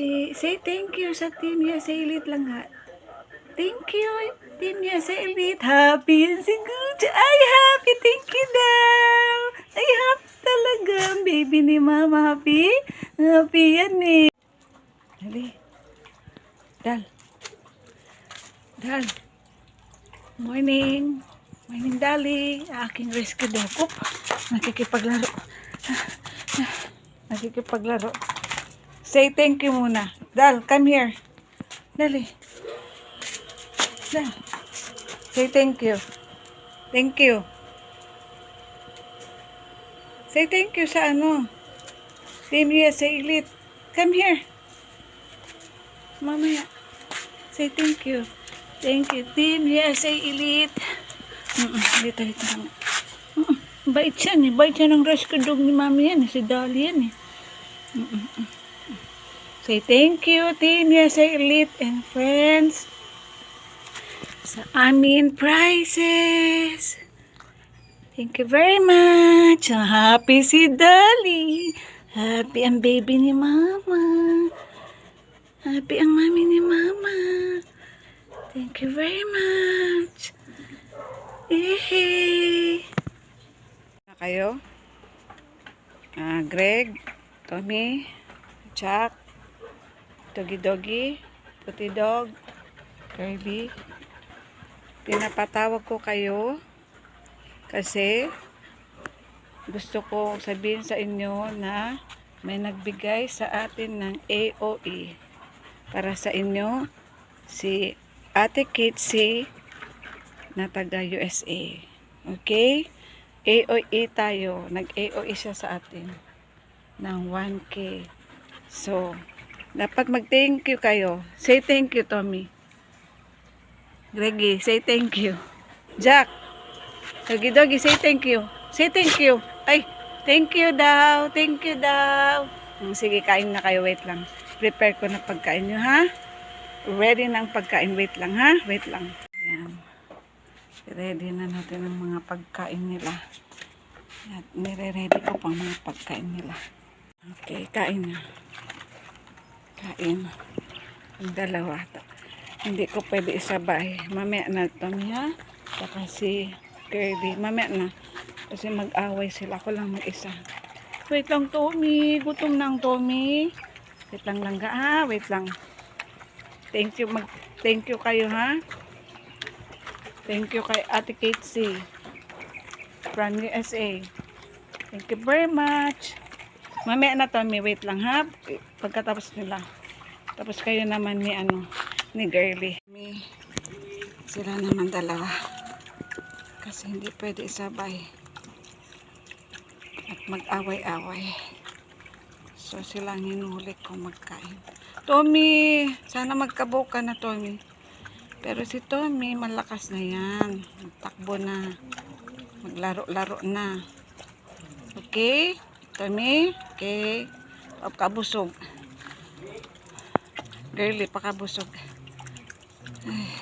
Beshi. Say thank you sa Team USA Elite lang ha. Thank you, Team USA Elite. Happy yan si. Ay, happy. Thank you daw. Ay, happy talaga. Baby ni Mama. Happy? Happy yan eh. Dali. Dal. Dal. Morning. Morning, Dali. Aking rescue dog. Oop. Nakikipaglaro. Nakikipaglaro. Say thank you muna. Dal, come here. Dali. Dal. Say thank you. Thank you. Say thank you sa ano. Team USA Elite. Come here. Mamaya. Say thank you. Thank you. Team USA Elite. Mm-mm. Dito, dito lang. Mm-mm. Bait siya eh. Bait siya ng rescue dog ni mami yan. eh. Si Dolly yan eh. Say thank you, Team USA Elite and friends. Sa amin prizes. Thank you very much. Ang happy si Dolly. Happy ang baby ni Mama. Happy ang mami ni Mama. Thank you very much. Na kayo? Ah, Greg, Tommy, Jack, Doggy Doggy, Puti Dog, Kirby. Pinapatawag ko kayo kasi gusto ko sabihin sa inyo na may nagbigay sa atin ng AOE para sa inyo si Ate Kitsi na taga USA. Okay? AOE tayo. Nag-AOE siya sa atin ng 1K. So, dapat mag-thank you kayo. Say thank you, Tommy. Greggy, say thank you. Jack, Doggy Doggy, say thank you. Say thank you. Ay, thank you daw. Thank you daw. Hmm, Sige, kain na kayo. Wait lang. Prepare ko na pagkain nyo, ha? Ready na ang pagkain. Wait lang, ha? Wait lang. Yan. Ready na natin ang mga pagkain nila. At nire-ready ko pang mga pagkain nila. Okay, kain na. Kain. Ang dalawa. Hindi ko pwede isabay. Mamaya na Tommy ha. Saka si Kirby. Mamaya na. Kasi mag-away sila. Ako lang mag-isa. Wait lang Tommy. Gutom na ang Tommy. Wait lang lang ha. Wait lang. Thank you. Mag thank you kayo ha. Thank you kay Ate Katesy. From USA. Thank you very much. Mamaya na Tommy. Wait lang ha. Pagkatapos nila. Tapos kayo naman ni ano ni Girly. Mi, sila naman dalawa. Kasi hindi pwede isabay. At mag-away-away. So silang hinuli ko magkain. Tommy, sana magkabuka na Tommy. Pero si Tommy, malakas na yan. Takbo na. Maglaro-laro na. Okay? Tommy? Okay. Pakabusog. Girly, pakabusog. Ay.